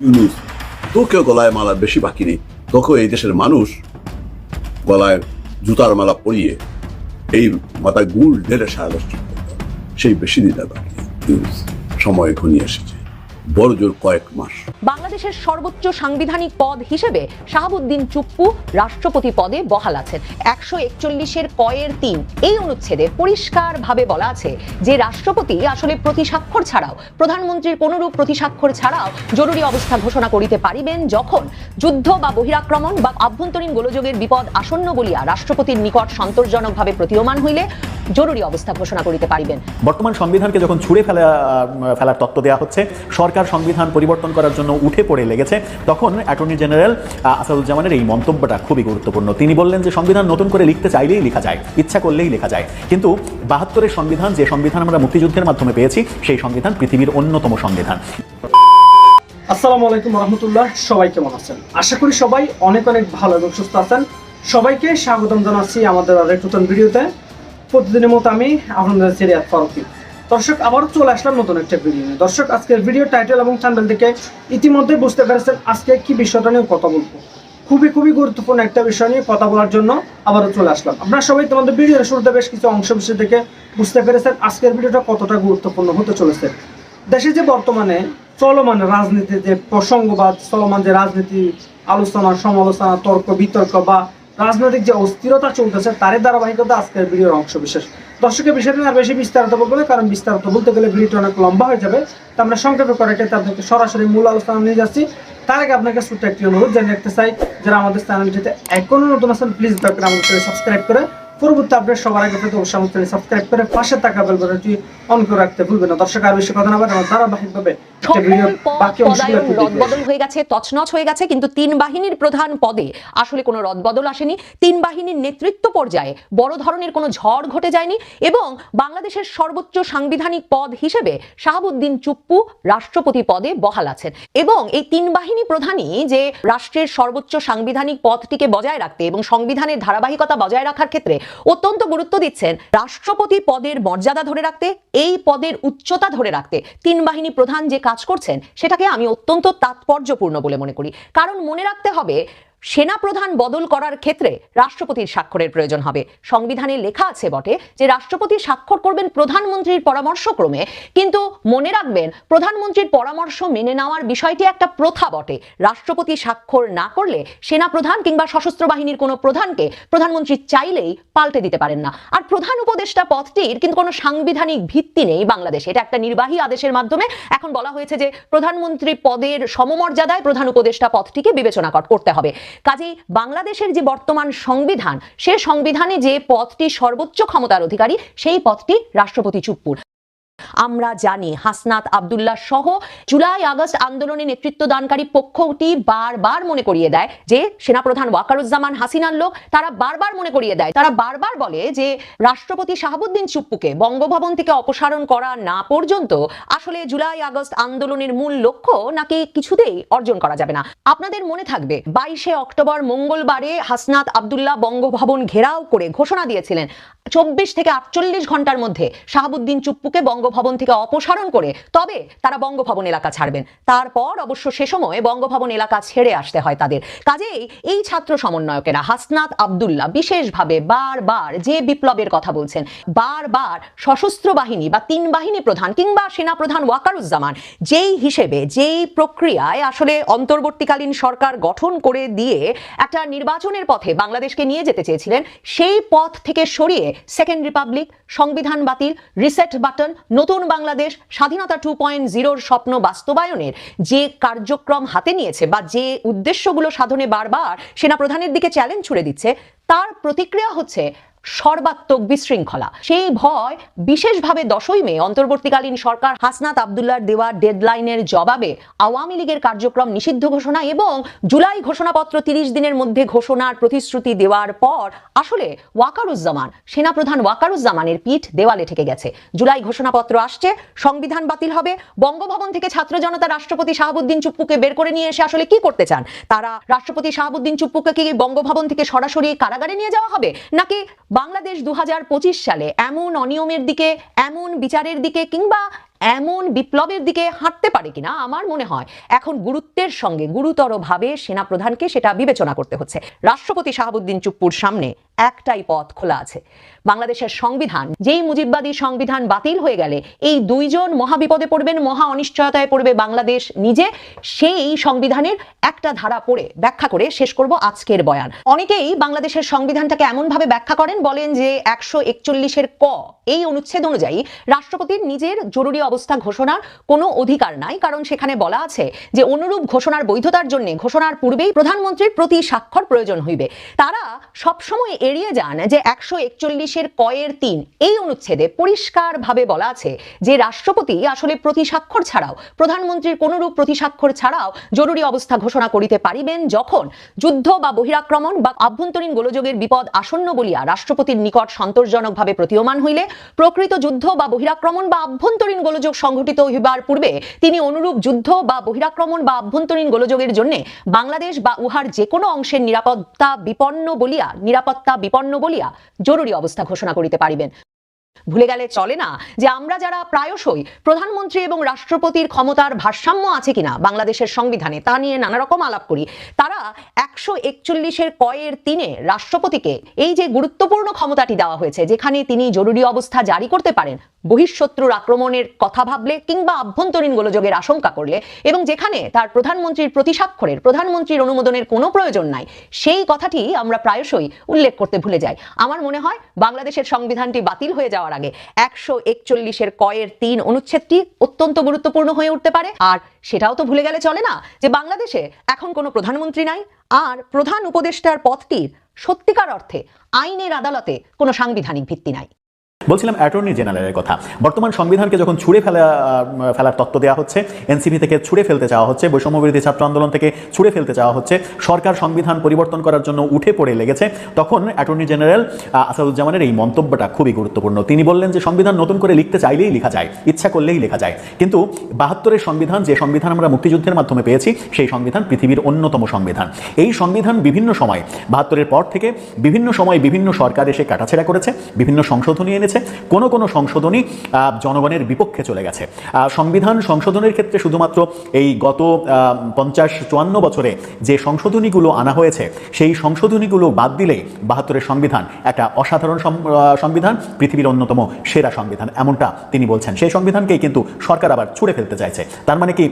ইউনুস তোকেও গলায় মালা বেশি বাকি নেই। তোকেও এই দেশের মানুষ গলায় জুতার মালা পরিয়ে এই মাথায় গুল ঢেলে সারা। সেই বেশি দিন বাকি সময় ঘনিয়ে এসেছে। বড় জোর কয়েক মাস। বাংলাদেশের সর্বোচ্চ সাংবিধানিক পদ হিসেবে শাহাবুদ্দিন চুপ্পু রাষ্ট্রপতি পদে বহাল আছেন। একশো একচল্লিশের কয়ের তিন। এই অনুচ্ছেদে পরিষ্কারভাবে বলা আছে যে রাষ্ট্রপতি আসলে প্রতিস্বাক্ষর ছাড়াও প্রধানমন্ত্রীর কোনরূপ প্রতিস্বাক্ষর ছাড়াও জরুরি অবস্থা ঘোষণা করিতে পারিবেন যখন যুদ্ধ বা বহিরাক্রমণ বা আভ্যন্তরীণ গোলযোগের বিপদ আসন্ন বলিয়া রাষ্ট্রপতির নিকট সন্তোষজনকভাবে প্রতীয়মান হইলে জরুরি অবস্থা ঘোষণা করিতে পারিবেন। বর্তমান সংবিধানকে যখন ছুঁড়ে ফেলা ফেলার তত্ত্ব দেওয়া হচ্ছে সরকার সংবিধান পরিবর্তন করার জন্য উঠে পড়ে লেগেছে, তখন অ্যাটর্নি জেনারেল আসাদুজ্জামানের এই মন্তব্যটা খুবই গুরুত্বপূর্ণ। তিনি বললেন যে সংবিধান নতুন করে লিখতে চাইলেই লেখা যায়, ইচ্ছা করলেই লেখা যায়। কিন্তু বাহাত্তরের সংবিধান, যে সংবিধান আমরা মুক্তিযুদ্ধের মাধ্যমে পেয়েছি, সেই সংবিধান পৃথিবীর অন্যতম সংবিধান। আসসালামু আলাইকুম রহমতুল্লাহ, সবাই কেমন আছেন? আশা করি সবাই অনেক অনেক ভালো এবং সুস্থ আছেন। সবাইকে স্বাগতম জানাচ্ছি আমাদের আরেক নতুন ভিডিওতে। প্রতিদিনের মতো আমি আপনাদের সিরিয়াত ফারুকি দর্শক, আবারও চলে আসলাম নতুন একটা ভিডিও দর্শক, আজকের ভিডিও টাইটেল এবং চ্যানেল থেকে ইতিমধ্যে বুঝতে পেরেছেন আজকে কি বিষয়টা নিয়ে কথা বলব। খুবই খুবই গুরুত্বপূর্ণ একটা বিষয় নিয়ে কথা বলার জন্য আবারও চলে আসলাম। আপনারা সবাই তোমাদের ভিডিওর শুরুতে বেশ কিছু অংশ বিশেষ দেখে বুঝতে পেরেছেন আজকের ভিডিওটা কতটা গুরুত্বপূর্ণ হতে চলেছে। দেশে যে বর্তমানে চলমান রাজনীতি, যে প্রসঙ্গবাদ, চলমান যে রাজনীতি, আলোচনা, সমালোচনা, তর্ক, বিতর্ক বা রাজনৈতিক যে অস্থিরতা চলতেছে, তারই ধারাবাহিকতা আজকের ভিডিওর অংশ বিশেষ। দর্শকের বিষয়টা আর বেশি বিস্তারিত বলব না, কারণ বিস্তারিত বলতে গেলে ভিডিওটা অনেক লম্বা হয়ে যাবে। তো আমরা সংক্ষেপে করে এটাতে আপনাকে সরাসরি মূল আলোচনা নিয়ে যাচ্ছি। তার আগে আপনাকে ছোট্ট একটি অনুরোধ জানিয়ে রাখতে চাই, যারা আমাদের চ্যানেলটিতে এখনও নতুন আছেন প্লিজ দয়া করে আমাদের সাবস্ক্রাইব করে পরবর্তী আপডেট সবার আগে পেতে অবশ্যই সাবস্ক্রাইব করে পাশে থাকা বেল বাটনটি অন করে রাখতে ভুলবেন না। দর্শক, আর বেশি কথা না বলে আমরা ধারাবাহিকভাবে পদায়ন। রদবদল হয়ে গেছে তছনছ হয়ে গেছে কিন্তু তিন বাহিনীর প্রধান পদে আসলে কোনো রদবদল আসেনি তিন বাহিনীর নেতৃত্ব পর্যায়ে বড় ধরনের কোনো ঝড় ঘটে যায়নি এবং বাংলাদেশের সর্বোচ্চ সাংবিধানিক পদ হিসেবে শাহাবুদ্দিন চুপ্পু রাষ্ট্রপতি পদে বহাল আছেন এবং এই তিন বাহিনী প্রধানই যে রাষ্ট্রের সর্বোচ্চ সাংবিধানিক পদটিকে বজায় রাখতে এবং সংবিধানের ধারাবাহিকতা বজায় রাখার ক্ষেত্রে অত্যন্ত গুরুত্ব দিচ্ছেন রাষ্ট্রপতি পদের মর্যাদা ধরে রাখতে এই পদের উচ্চতা ধরে রাখতে তিন বাহিনী প্রধান যে কাজ করছেন সেটাকে আমি অত্যন্ত তাৎপর্যপূর্ণ বলে মনে করি। কারণ মনে রাখতে হবে সেনা প্রধান বদল করার ক্ষেত্রে রাষ্ট্রপতির স্বাক্ষরের প্রয়োজন হবে। সংবিধানে লেখা আছে বটে যে, রাষ্ট্রপতি স্বাক্ষর করবেন প্রধানমন্ত্রীর পরামর্শক্রমে, কিন্তু মনে রাখবেন, প্রধানমন্ত্রীর পরামর্শ মেনে নেওয়ার বিষয়টি একটা প্রথা বটে। রাষ্ট্রপতি স্বাক্ষর না করলে সেনা প্রধান কিংবা সশস্ত্র বাহিনীর কোনো প্রধানকে প্রধানমন্ত্রী চাইলেই পাল্টে দিতে পারেন না। আর প্রধান উপদেষ্টা পদটির কিন্তু কোনো সাংবিধানিক ভিত্তি নেই বাংলাদেশে। এটা একটা নির্বাহী আদেশের মাধ্যমে এখন বলা হয়েছে যে, প্রধানমন্ত্রী পদের সমমর্যাদায় প্রধান উপদেষ্টা পদটিকে বিবেচনা কর- করতে হবে। কাজেই বাংলাদেশের যে বর্তমান সংবিধান, সে সংবিধানে যে পথটি সর্বোচ্চ ক্ষমতার অধিকারী, সেই পথটি রাষ্ট্রপতি চুপ্পুর। আমরা জানি। হাসনাত আবদুল্লাহ সহ জুলাই আগস্ট আন্দোলনে নেতৃত্ব দানকারী পক্ষটি বারবার মনে করিয়ে দেয় যে, সেনাপ্রধান ওয়াকারুজ্জামান হাসিনার লোক তারা বারবার মনে করিয়ে দেয়। তারা বারবার বলে যে, রাষ্ট্রপতি শাহাবুদ্দিন চুপ্পুকে বঙ্গভবন থেকে অপসারণ করা না পর্যন্ত আসলে জুলাই আগস্ট আন্দোলনের মূল লক্ষ্য নাকি কিছুতেই অর্জন করা যাবে না। আপনাদের মনে থাকবে, বাইশে অক্টোবর মঙ্গলবারে হাসনাত আবদুল্লাহ বঙ্গভবন ঘেরাও করে ঘোষণা দিয়েছিলেন। চব্বিশ থেকে আটচল্লিশ ঘণ্টার মধ্যে শাহাবুদ্দিন চুপ্পুকে বঙ্গভবন থেকে অপসারণ করে তবে তারা বঙ্গভবন এলাকা ছাড়বেন। তারপর অবশ্য সে সময় বঙ্গভবন এলাকা ছেড়ে আসতে হয় তাদের। কাজেই এই ছাত্র সমন্বয়কেরা হাসনাত আবদুল্লাহ বিশেষভাবে বারবার যে বিপ্লবের কথা বলছেন, বারবার সশস্ত্র বাহিনী বা তিন বাহিনী প্রধান কিংবা সেনা প্রধান ওয়াকারুজ্জামান, যেই হিসেবে, যেই প্রক্রিয়ায় আসলে অন্তর্বর্তীকালীন সরকার গঠন করে দিয়ে একটা নির্বাচনের পথে বাংলাদেশকে নিয়ে যেতে চেয়েছিলেন, সেই পথ থেকে সরিয়ে সেকেন্ড রিপাবলিক সংবিধান বাতিল রিসেট বাটন নতুন বাংলাদেশ, স্বাধীনতা টু পয়েন্ট জিরোর স্বপ্ন বাস্তবায়নের যে কার্যক্রম হাতে নিয়েছে বা যে উদ্দেশ্যগুলো সাধনে বারবার সেনা প্রধানের দিকে চ্যালেঞ্জ ছুড়ে দিচ্ছে, তার প্রতিক্রিয়া হচ্ছে সর্বাত্মক বিশৃঙ্খলা। সেই ভয় বিশেষভাবে দশই মে অন্তর্বর্তীকালীন সরকার হাসনাত আবদুল্লার দেওয়া ডেডলাইনের জবাবে আওয়ামী লীগের কার্যক্রম নিষিদ্ধ ঘোষণা এবং জুলাই ঘোষণাপত্র তিরিশ দিনের মধ্যে ঘোষণার প্রতিশ্রুতি দেওয়ার পর আসলে ওয়াকারুজ্জামান, সেনাপ্রধান ওয়াকারুজ্জামানের পিঠ দেওয়ালে ঠেকে গেছে। জুলাই ঘোষণাপত্র আসছে, সংবিধান বাতিল হবে, বঙ্গভবন থেকে ছাত্র জনতা রাষ্ট্রপতি শাহাবুদ্দিন চুপ্পুকে বের করে নিয়ে এসে আসলে কি করতে চান? তারা রাষ্ট্রপতি শাহাবুদ্দিন চুপ্পুকে কি বঙ্গভবন থেকে সরাসরি কারাগারে নিয়ে যাওয়া হবে? নাকি বাংলাদেশ দু হাজার পঁচিশ সালে এমন অনিয়মের দিকে এমন বিচারের দিকে কিংবা এমন বিপ্লবের দিকে হাঁটতে পারে কিনা আমার মনে হয় এখন গুরুত্বের সঙ্গে গুরুতরভাবে সেনাপ্রধানকে সেটা বিবেচনা করতে হচ্ছে। রাষ্ট্রপতি শাহাবুদ্দিন চুপ্পুর সামনে একটাই পথ খোলা আছে। বাংলাদেশের সংবিধান, যেই মুজিববাদী সংবিধান বাতিল হয়ে গেলে এই দুইজন মহাবিপদে পড়বেন, মহা অনিশ্চয়তায় পড়বে বাংলাদেশ নিজে, সেই সংবিধানের একটা ধারা পড়ে ব্যাখ্যা করে শেষ করব আজকের বয়ান। অনেকেই বাংলাদেশের সংবিধানটাকে এমনভাবে ব্যাখ্যা করেন, বলেন যে একশো একচল্লিশের ক এই অনুচ্ছেদ অনুযায়ী রাষ্ট্রপতির নিজের জরুরি অবস্থা ঘোষণার কোনো অধিকার নাই। কারণ সেখানে বলা আছে যে, অনুরূপ ঘোষণার বৈধতার জন্য ঘোষণার পূর্বেই প্রধানমন্ত্রীর প্রতি স্বাক্ষর প্রয়োজন হইবে। তারা সবসময় এড়িয়ে যান যে, একশো একচল্লিশের কয়ের তিন এই অনুচ্ছেদে পরিষ্কারভাবে বলা আছে যে, রাষ্ট্রপতি আসলে প্রতি স্বাক্ষর ছাড়াও, প্রধানমন্ত্রীর কোনরূপ প্রতি স্বাক্ষর ছাড়াও জরুরি অবস্থা ঘোষণা করিতে পারিবেন যখন যুদ্ধ বা বহিরাক্রমণ বা আভ্যন্তরীণ গোলযোগের বিপদ আসন্ন বলিয়া রাষ্ট্রপতির নিকট সন্তোষজনকভাবে প্রতীয়মান হইলে, প্রকৃত যুদ্ধ বা বহিরাক্রমণ বা আভ্যন্তরীণ গোলযোগ সংঘটিত হইবার পূর্বে তিনি অনুরূপ যুদ্ধ বা বহিরাক্রমণ বা অভ্যন্তরীণ গোলযোগের জন্য বাংলাদেশ বা উহার যে কোনো অংশের নিরাপত্তা বিপন্ন বলিয়া, নিরাপত্তা বিপন্ন বলিয়া জরুরি অবস্থা ঘোষণা করিতে পারিবেন। ভুলে গেলে চলে না যে আমরা যারা প্রায়শই প্রধানমন্ত্রী এবং রাষ্ট্রপতির ক্ষমতার ভারসাম্য আছে কিনা বাংলাদেশের সংবিধানে, তা নিয়ে নানা রকম আলাপ করি, তারা একশো একচল্লিশের কয়ের তিনে রাষ্ট্রপতিকে এই যে গুরুত্বপূর্ণ ক্ষমতাটি দেওয়া হয়েছে, যেখানে তিনি জরুরি অবস্থা জারি করতে পারেন, বহিঃশত্রুর আক্রমণের কথা ভাবলে কিংবা আভ্যন্তরীণ গোলযোগের আশঙ্কা করলে, এবং যেখানে তার প্রধানমন্ত্রীর প্রতিস্বাক্ষরের, প্রধানমন্ত্রীর অনুমোদনের কোনো প্রয়োজন নাই, সেই কথাটি আমরা প্রায়শই উল্লেখ করতে ভুলে যাই। আমার মনে হয় বাংলাদেশের সংবিধানটি বাতিল হয়ে যাওয়ার আগে একশো একচল্লিশের কয়ের তিন অনুচ্ছেদটি অত্যন্ত গুরুত্বপূর্ণ হয়ে উঠতে পারে। আর সেটাও তো ভুলে গেলে চলে না যে বাংলাদেশে এখন কোনো প্রধানমন্ত্রী নাই, আর প্রধান উপদেষ্টার পদটির সত্যিকার অর্থে আইনের আদালতে কোনো সাংবিধানিক ভিত্তি নাই। বলছিলাম অ্যাটর্নি জেনারেলের কথা। বর্তমান সংবিধানকে যখন ছুড়ে ফেলা ফেলার তত্ত্ব দেওয়া হচ্ছে, এনসিপি থেকে ছুড়ে ফেলতে চাওয়া হচ্ছে বৈষম্যবিরোধী ছাত্র আন্দোলন থেকে ছুড়ে ফেলতে চাওয়া হচ্ছে, সরকার সংবিধান পরিবর্তন করার জন্য উঠে পড়ে লেগেছে, তখন অ্যাটর্নি জেনারেল আসাদুজ্জামানের এই মন্তব্যটা খুবই গুরুত্বপূর্ণ। তিনি বললেন যে, সংবিধান নতুন করে লিখতে চাইলেই লেখা যায়, ইচ্ছা করলেই লেখা যায়। কিন্তু বাহাত্তরের সংবিধান, যে সংবিধান আমরা মুক্তিযুদ্ধের মাধ্যমে পেয়েছি, সেই সংবিধান পৃথিবীর অন্যতম সংবিধান। এই সংবিধান বিভিন্ন সময়, বাহাত্তরের পর থেকে বিভিন্ন সময় বিভিন্ন সরকার এসে কাটাছেড়া করেছে, বিভিন্ন সংশোধনী এনেছে কোনো কোনো সংশোধনী জনগণের বিপক্ষে চলে গেছে। সংবিধান সংশোধনের ক্ষেত্রে শুধুমাত্র এই গত পঞ্চাশ চুয়ান্ন বছরে যে সংশোধনীগুলো আনা হয়েছে, সেই সংশোধনীগুলো বাদ দিলেই বাহাত্তরের সংবিধান একটা অসাধারণ সংবিধান, পৃথিবীর অন্যতম সেরা সংবিধান, এমনটা তিনি বলছেন। সেই সংবিধানকেই কিন্তু সরকার আবার ছুড়ে ফেলতে চাইছে। তার মানে কি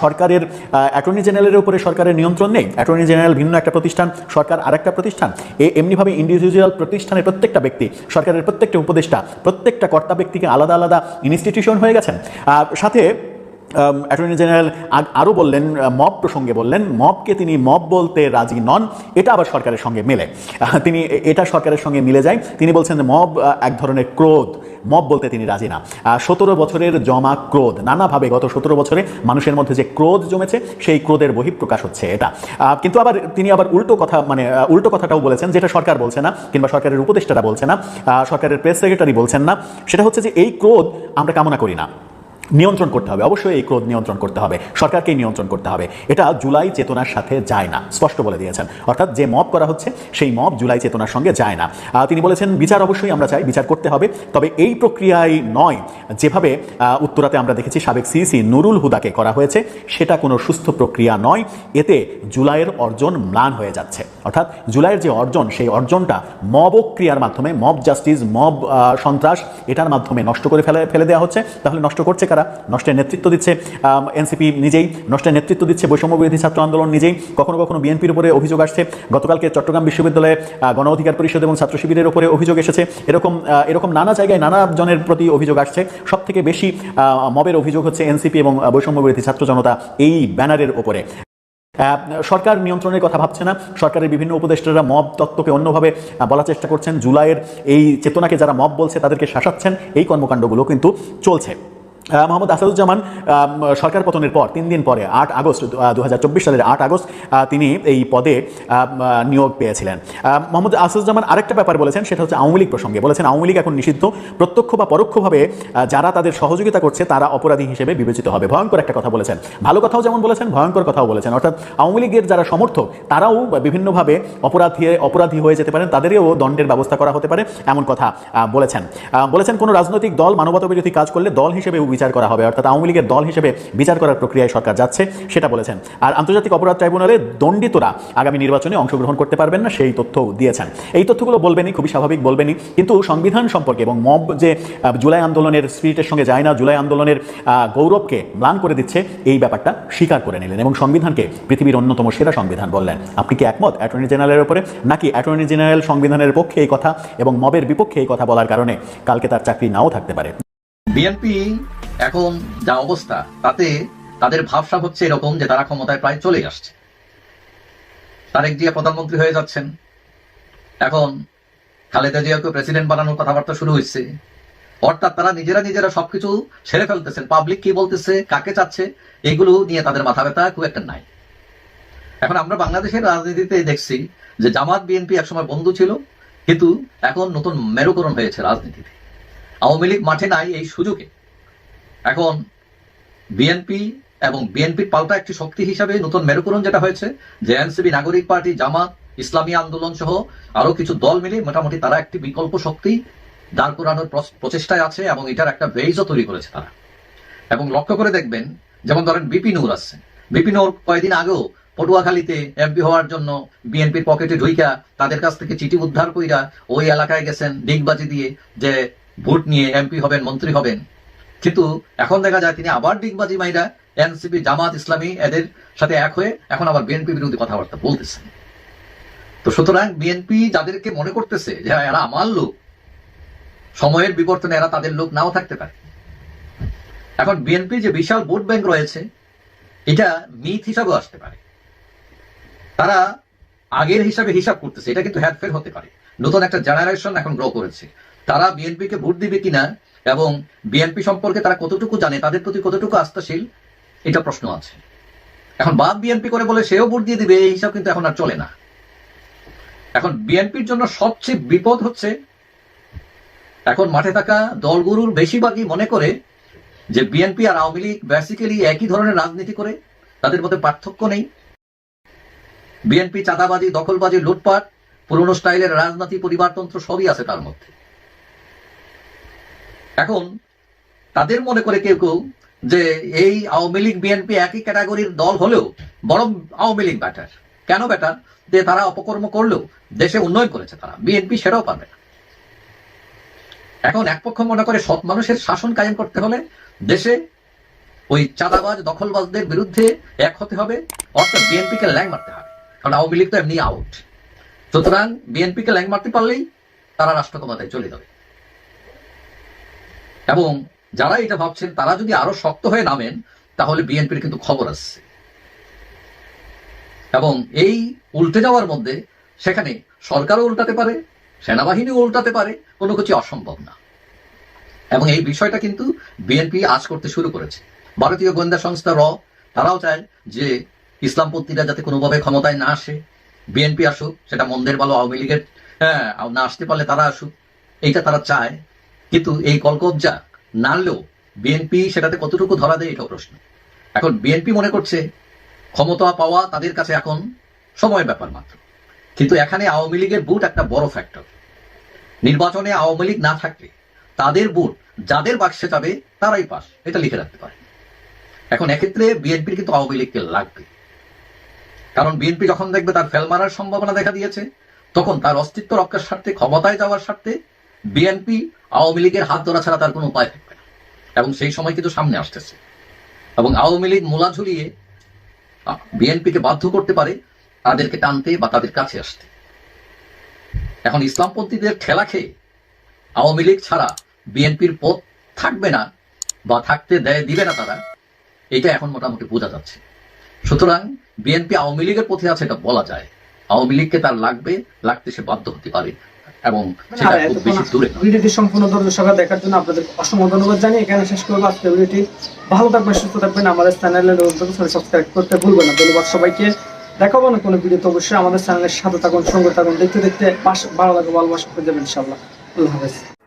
সরকারের অ্যাটর্নি জেনারেলের উপরে সরকারের নিয়ন্ত্রণ নেই? অ্যাটর্নি জেনারেল ভিন্ন একটা প্রতিষ্ঠান, সরকার আরেকটা প্রতিষ্ঠান? এ এমনিভাবে ইন্ডিভিজুয়াল প্রতিষ্ঠানের প্রত্যেকটা ব্যক্তি, সরকারের প্রত্যেকটা উপদেষ্টা প্রত্যেকটা কর্তা ব্যক্তিকে আলাদা আলাদা ইনস্টিটিউশন হয়ে গেছেন। সাথে অ্যাটর্নি জেনারেল আরও বললেন মব প্রসঙ্গে বললেন, মবকে তিনি মব বলতে রাজি নন, এটা আবার সরকারের সঙ্গে মেলে। তিনি এটা সরকারের সঙ্গে মিলে যায়। তিনি বলছেন যে মব এক ধরনের ক্রোধ, মব বলতে তিনি রাজি না। সতেরো বছরের জমা ক্রোধ, নানাভাবে গত সতেরো বছরে মানুষের মধ্যে যে ক্রোধ জমেছে, সেই ক্রোধের বহিঃপ্রকাশ হচ্ছে এটা। কিন্তু আবার তিনি আবার উল্টো কথা মানে উল্টো কথাটাও বলেছেন, যেটা সরকার বলছে না, কিংবা সরকারের উপদেষ্টারা বলছে না সরকারের প্রেস সেক্রেটারি বলছেন না, সেটা হচ্ছে যে এই ক্রোধ আমরা কামনা করি না। নিয়ন্ত্রণ করতে হবে। অবশ্যই এই ক্রোধ নিয়ন্ত্রণ করতে হবে। সরকারকেই নিয়ন্ত্রণ করতে হবে। এটা জুলাই চেতনার সাথে যায় না, স্পষ্ট বলে দিয়েছেন। অর্থাৎ যে মব করা হচ্ছে, সেই মব জুলাই চেতনার সঙ্গে যায় না। তিনি বলেছেন, বিচার অবশ্যই আমরা চাই, বিচার করতে হবে। তবে এই প্রক্রিয়ায় নয়। যেভাবে উত্তরাতে আমরা দেখেছি, সাবেক সিসি নুরুল হুদাকে করা হয়েছে, সেটা কোনো সুস্থ প্রক্রিয়া নয়। এতে জুলাইয়ের অর্জন ম্লান হয়ে যাচ্ছে। অর্থাৎ জুলাইয়ের যে অর্জন, সেই অর্জনটা মব ক্রিয়ার মাধ্যমে, মব জাস্টিস, মব সন্ত্রাস, এটার মাধ্যমে নষ্ট করে ফেলে ফেলে দেওয়া হচ্ছে। তাহলে নষ্ট করছে কারা? নষ্টের নেতৃত্ব দিচ্ছে এনসিপি নিজেই নষ্টের নেতৃত্ব দিচ্ছে বৈষম্য বিরোধী ছাত্র আন্দোলন নিজেই। কখনো কখনো বিএনপির উপরে অভিযোগ আসছে। গতকালকে চট্টগ্রাম বিশ্ববিদ্যালয়ে গণ অধিকার পরিষদ এবং ছাত্র শিবিরের উপরে অভিযোগ এসেছে। এরকম এরকম নানা জায়গায় নানা জনের প্রতি অভিযোগ আসছে। সব থেকে বেশি মবের অভিযোগ হচ্ছে এনসিপি এবং আহ, বৈষম্য বিরোধী ছাত্র জনতা এই ব্যানারের ওপরে সরকার নিয়ন্ত্রণের কথা ভাবছে না। সরকারের বিভিন্ন উপদেষ্টারা মব তত্ত্বকে অন্যভাবে বলার চেষ্টা করছেন। জুলাইয়ের এই চেতনাকে যারা মব বলছে তাদেরকে শাসাচ্ছেন। এই কর্মকাণ্ডগুলো কিন্তু চলছে। মোহাম্মদ আসাদুজ্জামান সরকার পতনের পর, তিন দিন পরে, আট আগস্ট দু হাজার চব্বিশ সালের আট আগস্ট তিনি এই পদে নিয়োগ পেয়েছিলেন। মোহাম্মদ আসাদুজ্জামান আরেকটা ব্যাপার বলেছেন, সেটা হচ্ছে আওয়ামী লীগ প্রসঙ্গে। বলেছেন, আওয়ামী লীগ এখন নিষিদ্ধ। প্রত্যক্ষ বা পরোক্ষভাবে যারা তাদের সহযোগিতা করছে, তারা অপরাধী হিসেবে বিবেচিত হবে। ভয়ঙ্কর একটা কথা বলেছেন। ভালো কথাও যেমন বলেছেন, ভয়ঙ্কর কথাও বলেছেন। অর্থাৎ আওয়ামী লীগের যারা সমর্থক, তারাও বিভিন্নভাবে অপরাধী অপরাধী হয়ে যেতে পারেন। তাদেরও দণ্ডের ব্যবস্থা করা হতে পারে, এমন কথা বলেছেন। বলেছেন, কোনো রাজনৈতিক দল মানবতা বিরোধী কাজ করলে দল হিসেবে বিচার করা হবে। অর্থাৎ আওয়ামী লীগের দল হিসেবে বিচার করার প্রক্রিয়ায় সরকার যাচ্ছে, সেটা বলেছেন। আর আন্তর্জাতিক অপরাধ ট্রাইব্যুনালে দণ্ডিতরা আগামী নির্বাচনে অংশগ্রহণ করতে পারবেন না, সেই তথ্য দিয়েছেন। এই তথ্যগুলো বলবেনই, খুবই স্বাভাবিক বলবেনই। কিন্তু সংবিধান সম্পর্কে এবং মব যে জুলাই আন্দোলনের স্পিরিটের সঙ্গে যায় না, জুলাই আন্দোলনের গৌরবকে ম্লান করে দিচ্ছে, এই ব্যাপারটা স্বীকার করে নিলেন এবং সংবিধানকে পৃথিবীর অন্যতম সেরা সংবিধান বললেন। আপনি কি একমত অ্যাটর্নি জেনারেলের উপরে? নাকি অ্যাটর্নি জেনারেল সংবিধানের পক্ষে এই কথা এবং মবের বিপক্ষে এই কথা বলার কারণে কালকে তার চাকরি নাও থাকতে পারে? বিএনপি এখন যা অবস্থা, তাতে তাদের ভাবসাব হচ্ছে এরকম যে তারা ক্ষমতায় প্রায় চলে আসছে। তারেক জিয়া প্রধানমন্ত্রী হয়ে যাচ্ছেন। এখন খালেদা জিয়াকে প্রেসিডেন্ট বানানোর কথাবার্তা শুরু হয়েছে। অর্থাৎ তারা নিজেরা নিজেরা সবকিছু সেরে ফেলতেছেন। পাবলিক কি বলতেছে, কাকে চাচ্ছে, এগুলো নিয়ে তাদের মাথা ব্যথা খুব একটা নাই। এখন আমরা বাংলাদেশের রাজনীতিতে দেখছি যে জামাত, বিএনপি একসময় বন্ধু ছিল, কিন্তু এখন নতুন মেরুকরণ হয়েছে রাজনীতিতে। আওয়ামী লীগ মাঠে নাই এই সুযোগে। এখন বিএনপি এবং বিএনপির পাল্টা একটি শক্তি হিসাবে নতুন মেরুকরণ যেটা হয়েছে, যে এনসিবি নাগরিক পার্টি, জামাত, ইসলামী আন্দোলন সহ আরও কিছু দল মিলে মোটামুটি তারা একটি বিকল্প শক্তি দাঁড় করানোর প্রচেষ্টায় আছে এবং এটার একটা বেইজও তৈরি করেছে তারা। এবং লক্ষ্য করে দেখবেন, যেমন ধরেন বিপি নূর আছে। বিপি নূর কয়েকদিন আগেও পটুয়াখালীতে এমপি হওয়ার জন্য বিএনপির পকেটে ঢুইকা তাদের কাছ থেকে চিঠি উদ্ধার কইরা ওই এলাকায় গেছেন ডিগবাজি দিয়ে যে ভোট নিয়ে এমপি হবেন, মন্ত্রী হবেন। কিন্তু এখন দেখা যায় তিনি আবার ডিগবাজি মাইরা এনসিপি জামাত ইসলামী এদের সাথে এক হয়ে এখন আবার বিএনপি বিরোধী কথাবার্তা বলতেছেন তো সুতরাং বিএনপি যাদেরকে মনে করতেছে যে হ্যাঁ, এরা আমার লোক সময়ের বিবর্তনে এরা তাদের লোক নাও থাকতে পারে। এখন বিএনপি যে বিশাল ভোট ব্যাংক রয়েছে এটা মিথ হিসাবেও আসতে পারে। তারা আগের হিসাবে হিসাব করতেছে এটা কিন্তু হ্যারফের হতে পারে। নতুন একটা জেনারেশন এখন গ্রো করেছে। তারা বিএনপিকে ভোট দিবে কিনা এবং বিএনপি সম্পর্কে তারা কতটুকু জানে, তাদের প্রতি কতটুকু আস্থাশীল, এটা প্রশ্ন আছে। এখন বাদ বিএনপি করে বলে সেও ভোট দিয়ে দিবে, এই হিসাব কিন্তু এখন আর চলে না। এখন বিএনপির জন্য সবচেয়ে বিপদ হচ্ছে, এখন মাঠে থাকা দলগুলোর বেশিরভাগই মনে করে যে বিএনপি আর আওয়ামী লীগ বেসিক্যালি একই ধরনের রাজনীতি করে, তাদের মধ্যে পার্থক্য নেই। বিএনপি চাঁদাবাজি, দখলবাজি, লুটপাট, পুরনো স্টাইলের রাজনীতি, পরিবারতন্ত্র সবই আছে তার মধ্যে। এখন তাদের মনে করে কেউ কেউ যে এই আওয়ামী লীগ, বিএনপি একই ক্যাটাগরির দল হলেও বরং আওয়ামী লীগ ব্যাটার কেন ব্যাটার যে তারা অপকর্ম করলেও দেশে উন্নয়ন করেছে তারা। বিএনপি সেটাও পারবে না। এখন এক পক্ষ মনে করে সৎ মানুষের শাসন কায়েম করতে হলে দেশে ওই চাঁদাবাজ, দখলবাজদের বিরুদ্ধে এক হতে হবে, অর্থাৎ বিএনপিকে ল্যাং মারতে হবে। কারণ আওয়ামী লীগ তো এমনি আউট সুতরাং বিএনপিকে ল্যাং মারতে পারলেই তারা রাষ্ট্র ক্ষমতায় চলে যাবে। এবং যারা এটা ভাবছেন, তারা যদি আরও শক্ত হয়ে নামেন, তাহলে বিএনপির কিন্তু খবর আসছে। এবং এই উল্টে যাওয়ার মধ্যে সেখানে সরকারও উল্টাতে পারে, সেনাবাহিনীও উল্টাতে পারে, কোনো কিছু অসম্ভব না। এবং এই বিষয়টা কিন্তু বিএনপি আজ করতে শুরু করেছে। ভারতীয় গোয়েন্দা সংস্থা র, তারাও চায় যে ইসলামপন্থীরা যাতে কোনোভাবে ক্ষমতায় না আসে, বিএনপি আসুক, সেটা মন্দের ভালো আওয়ামী লীগের হ্যাঁ না আসতে পারলে তারা আসুক, এইটা তারা চায়। কিন্তু এই কলকবজা নাড়লেও বিএনপি সেটাতে কতটুকু ধরা দেয় এটাও প্রশ্ন। এখন বিএনপি মনে করছে, ক্ষমতা পাওয়া তাদের কাছে এখন সময়ের ব্যাপার মাত্র। কিন্তু এখানে আওয়ামী লীগের বুট একটা বড় ফ্যাক্টর নির্বাচনে আওয়ামী লীগ না থাকলে তাদের বুট যাদের বাক্সে যাবে তারাই পাস, এটা লিখে রাখতে পারে এখন এক্ষেত্রে বিএনপির কিন্তু আওয়ামী লীগকে লাগবে। কারণ বিএনপি যখন দেখবে তার ফেল মারার সম্ভাবনা দেখা দিয়েছে, তখন তার অস্তিত্ব রক্ষার স্বার্থে, ক্ষমতায় যাওয়ার স্বার্থে বিএনপি আওয়ামী লীগের হাত ধরা ছাড়া তার কোনো উপায় থাকবে না। এবং সেই সময় কিন্তু সামনে আসতেছে। এবং আওয়ামী লীগ মোলা ঝুলিয়ে বিএনপিকে বাধ্য করতে পারে তাদেরকে টানতে বা তাদের কাছে আসতে। এখন ইসলামপন্থীদের ঠেলা খেয়ে আওয়ামী লীগ ছাড়া বিএনপির পথ থাকবে না বা থাকতে দেয়, দিবে না তারা, এটা এখন মোটামুটি বোঝা যাচ্ছে। সুতরাং বিএনপি আওয়ামী লীগের পথে আছে এটা বলা যায়। আওয়ামী লীগকে তার লাগবে, লাগতে সে বাধ্য হতে পারে। এবং সেটা খুব বেশি দূরে ভিডিওটি সম্পূর্ণ দর্শক সভা দেখার জন্য আপনাদের অসংখ্য ধন্যবাদ জানিয়ে এখানে শেষ করব। আজকের ভিডিওটি ভালো থাকবেন সুস্থ থাকবেন। আমাদের চ্যানেলে সাবস্ক্রাইব করতে ভুলবেন না। ধন্যবাদ সবাইকে। দেখাবো না কোনো ভিডিও তো অবশ্যই। আমাদের চ্যানেলের সাথে থাকুন সঙ্গে থাকুন দেখতে দেখতে পাশ ভালো লাগে ভালোবাসা করে যাবেন ইনশাল্লাহ আল্লাহ হাফেজ।